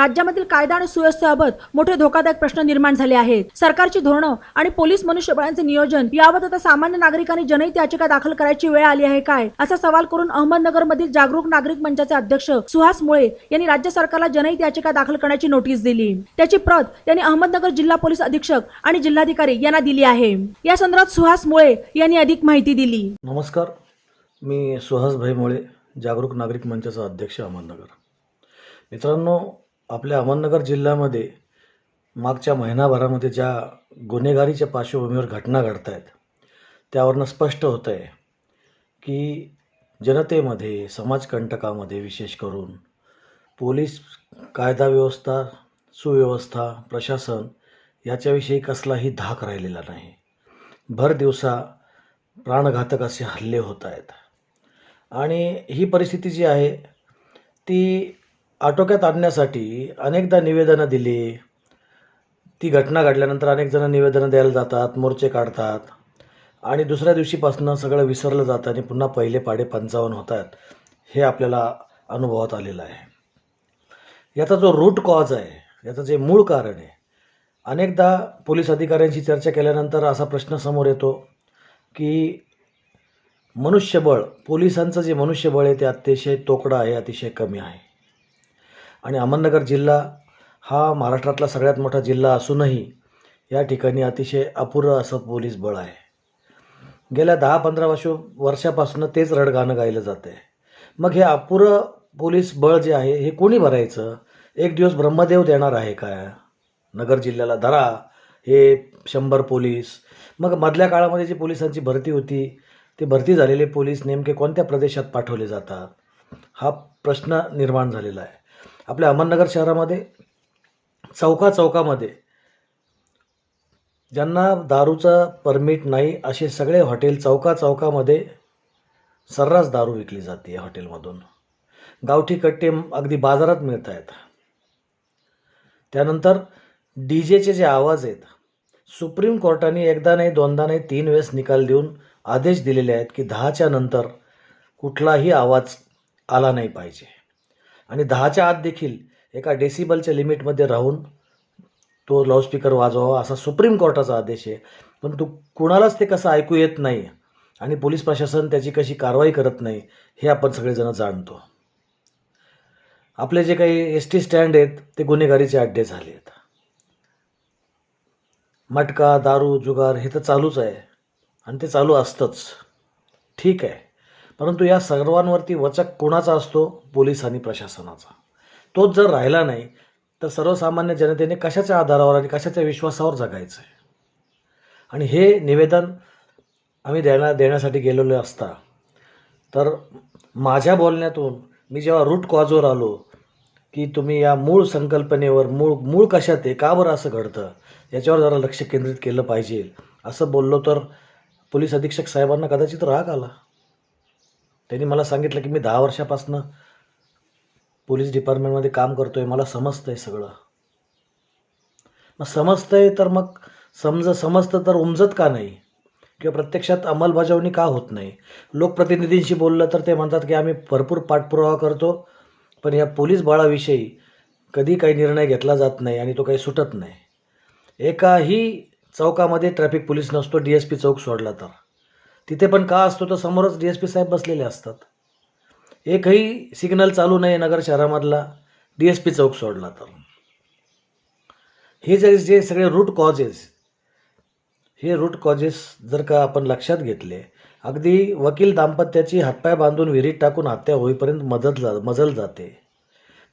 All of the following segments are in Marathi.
राज्यामधील कायदा आणि सुव्यवस्थेबाबत मोठे धोकादायक प्रश्न निर्माण झाले आहेत. सरकारची धोरणं आणि पोलीस मनुष्यबळांचे नियोजन याबाबत आता सामान्य नागरिकांनी जनहित याचिका दाखल करायची वेळ आली आहे काय? असा सवाल करून अहमदनगर मधील जागरूक नागरिक मंचाचे अध्यक्ष सुहास मुळे यांनी राज्य सरकारला जनहित याचिका दाखल करण्याची नोटीस दिली. त्याची प्रत त्यांनी अहमदनगर जिल्हा पोलीस अधीक्षक आणि जिल्हाधिकारी यांना दिली आहे. या संदर्भात सुहास मुळे यांनी अधिक माहिती दिली. नमस्कार. मी सुहासभाई मुळे जागरूक नागरिक मंचाचा अध्यक्ष अहमदनगर. मित्रांनो आपल्या अहमदनगर जिल्ह्यामध्ये मागच्या महिनाभरामध्ये ज्या गुन्हेगारीच्या पार्श्वभूमीवर घटना घडत आहेत त्यावरनं स्पष्ट होतं आहे की जनतेमध्ये समाजकंटकामध्ये विशेष करून पोलीस कायदा व्यवस्था सुव्यवस्था प्रशासन याच्याविषयी कसलाही धाक राहिलेला नाही. भर दिवसा प्राणघातक असे हल्ले होत आहेत. आणि ही परिस्थिती जी आहे ती आटोक्यात आणण्यासाठी अनेकदा निवेदनं दिली. ती घटना घडल्यानंतर अनेक जण निवेदनं द्यायला जातात मोर्चे काढतात आणि दुसऱ्या दिवशीपासून सगळं विसरलं जातं आणि पुन्हा पहिले पाडे पंचावन्न होत आहेत हे आपल्याला अनुभवात आलेलं आहे. याचा जो रूट कॉज आहे याचं जे मूळ कारण आहे अनेकदा पोलीस अधिकाऱ्यांशी चर्चा केल्यानंतर असा प्रश्न समोर येतो की मनुष्यबळ पोलिसांचं जे मनुष्यबळ आहे ते अतिशय तोकडं आहे अतिशय कमी आहे. आणि अहमदनगर जिल्हा हा महाराष्ट्रातला सगळ्यात मोठा जिल्हा असूनही या ठिकाणी अतिशय अपुरं असं पोलीस बळ आहे. गेल्या दहा पंधरा वर्ष वर्षापासून तेच रडगाणं गायलं जातं आहे मग हे अपुरं पोलीस बळ जे आहे हे कोणी भरायचं? एक दिवस ब्रह्मदेव देणार आहे काय नगर जिल्ह्याला धरा हे शंभर पोलीस. मग मधल्या काळामध्ये जी पोलिसांची भरती होती ते भरती झालेले पोलीस नेमके कोणत्या प्रदेशात पाठवले जातात? हा प्रश्न निर्माण झालेला आहे. आपल्या अहमदनगर शहरामध्ये चौका चौकामध्ये ज्यांना दारूचा परमिट नाही असे सगळे हॉटेल चौका चौकामध्ये सर्रास दारू विकली जाते या हॉटेलमधून. गावठी कट्टे अगदी बाजारात मिळत आहेत. त्यानंतर डी जेचे जे आवाज आहेत सुप्रीम कोर्टाने एकदा नाही दोनदा नाही तीन वेळेस निकाल देऊन आदेश दिलेले आहेत की दहाच्या नंतर कुठलाही आवाज आला नाही पाहिजे. आणि दहाच्या आत देखील एका डेसिबलच्या लिमिटमध्ये राहून तो लाऊडस्पीकर वाजवावा असा सुप्रीम कोर्टाचा आदेश आहे. पण तू कुणालाच ते कसं ऐकू येत नाही आणि पोलीस प्रशासन त्याची कशी कारवाई करत नाही हे आपण सगळेजण जाणतो. आपले जे काही एस टी स्टँड आहेत ते गुन्हेगारीचे अड्डे झाले आहेत. मटका दारू जुगार हे तर चालूच आहे. आणि ते चालू असतंच. ठीक आहे. परंतु या सर्वांवरती वचक कोणाचा असतो? पोलीस आणि प्रशासनाचा. तोच जर राहिला नाही तर सर्वसामान्य जनतेने कशाच्या आधारावर आणि कशाच्या विश्वासावर जगायचं आहे आणि हे निवेदन आम्ही देण्या देण्यासाठी गेलेलो असता तर माझ्या बोलण्यातून मी जेव्हा रूट कॉजवर आलो की तुम्ही या मूळ संकल्पनेवर मूळ मूळ कशात आहे का बरं असं घडतं याच्यावर जरा लक्ष केंद्रित केलं पाहिजे असं बोललो तर पोलीस अधीक्षक साहेबांना कदाचित राग आला. त्यांनी मला सांगितलं की मी दहा वर्षापासनं पोलीस डिपार्टमेंटमध्ये काम करतो आहे मला समजतं आहे सगळं. मग समजतं आहे तर मग समज समजतं तर उमजत का नाही? किंवा प्रत्यक्षात अंमलबजावणी का होत नाही? लोकप्रतिनिधींशी बोललं तर ते म्हणतात की आम्ही भरपूर पाठपुरावा करतो पण या पोलीस बळाविषयी कधी काही निर्णय घेतला जात नाही आणि तो काही सुटत नाही. एकाही चौकामध्ये ट्रॅफिक पोलीस नसतो डी एस पी चौक सोडला तर. तिथे पण का असतो तर समोरच डी एस पी साहेब बसलेले असतात. एकही सिग्नल चालू नाही नगर शहरामधला डी एस पी चौक सोडला तर. हे जे जे सगळे रूट कॉजेस हे रूट कॉजेस जर का आपण लक्षात घेतले अगदी वकील दाम्पत्याची हातपाय बांधून विहिरीत टाकून हत्या होईपर्यंत मदत जा मजल जाते.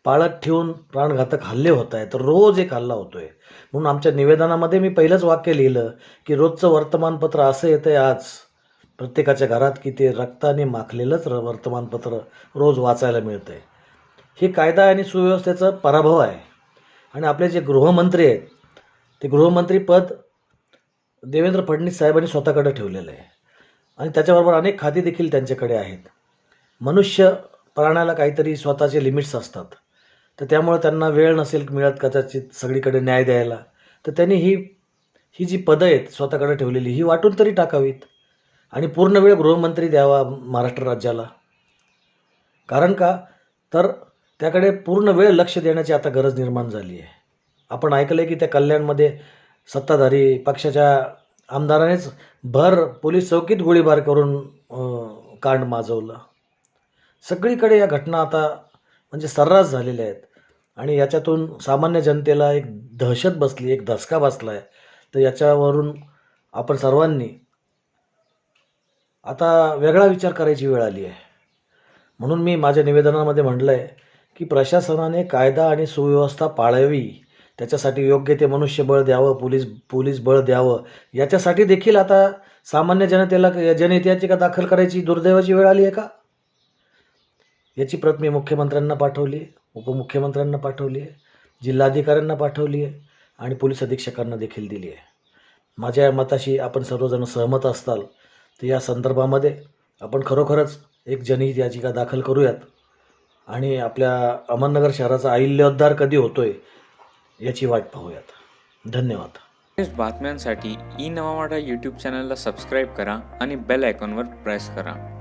पाळत ठेवून प्राणघातक हल्ले होत आहेत. रोज एक हल्ला होतोय. म्हणून आमच्या निवेदनामध्ये मी पहिलंच वाक्य लिहिलं की रोजचं वर्तमानपत्र असं येतं आहे आज. प्रत्येकाच्या घरात की ते रक्ताने माखलेलंच र- वर्तमानपत्र रोज वाचायला मिळतं आहे हे कायदा आणि सुव्यवस्थेचा पराभव आहे. आणि आपले जे गृहमंत्री आहेत ते गृहमंत्री पद देवेंद्र फडणवीस साहेबांनी स्वतःकडे ठेवलेलं आहे. आणि त्याच्याबरोबर अनेक खाती देखील त्यांच्याकडे आहेत. मनुष्य प्राण्याला काहीतरी स्वतःचे लिमिट्स असतात. तर त्यामुळे त्यांना वेळ नसेल मिळत कदाचित सगळीकडे न्याय द्यायला. तर त्यांनी ही ही जी पदं आहेत स्वतःकडे ठेवलेली ही वाटून तरी टाकावीत. आणि पूर्ण वेळ गृहमंत्री द्यावा महाराष्ट्र राज्याला. कारण का? तर त्याकडे पूर्ण वेळ लक्ष देण्याची आता गरज निर्माण झाली आहे. आपण ऐकलं आहे की त्या कल्याणमध्ये सत्ताधारी पक्षाच्या आमदारानेच भर पोलीस चौकीत गोळीबार करून कांड माजवलं. सगळीकडे या घटना आता म्हणजे सर्रास झालेल्या आहेत. आणि याच्यातून सामान्य जनतेला एक दहशत बसली एक धसका बसला आहे तर याच्यावरून आपण सर्वांनी आता वेगळा विचार करायची वेळ आली आहे. म्हणून मी माझ्या निवेदनामध्ये म्हटलं आहे की प्रशासनाने कायदा आणि सुव्यवस्था पाळावी. त्याच्यासाठी योग्य ते मनुष्यबळ द्यावं पोलीस पोलीस बळ द्यावं. याच्यासाठी देखील आता सामान्य जनतेला जनहित दाखल करायची दुर्दैवाची वेळ आली आहे का? याची प्रत मी मुख्यमंत्र्यांना पाठवली आहे उपमुख्यमंत्र्यांना पाठवली आहे जिल्हाधिकाऱ्यांना पाठवली आहे आणि पोलीस अधीक्षकांना देखील दिली आहे. माझ्या मताशी आपण सर्वजण सहमत असताल तर या संदर्भामध्ये आपण खरोखरच एक जनहित याचिका दाखल करूयात. आणि आपल्या अहमदनगर शहराचा अहिल्योद्धार कधी होतोय याची वाट पाहूयात. धन्यवाद. लेटेस्ट बातम्यांसाठी ई नवामाडा यूट्यूब चॅनलला सबस्क्राईब करा आणि बेल आयकॉनवर प्रेस करा.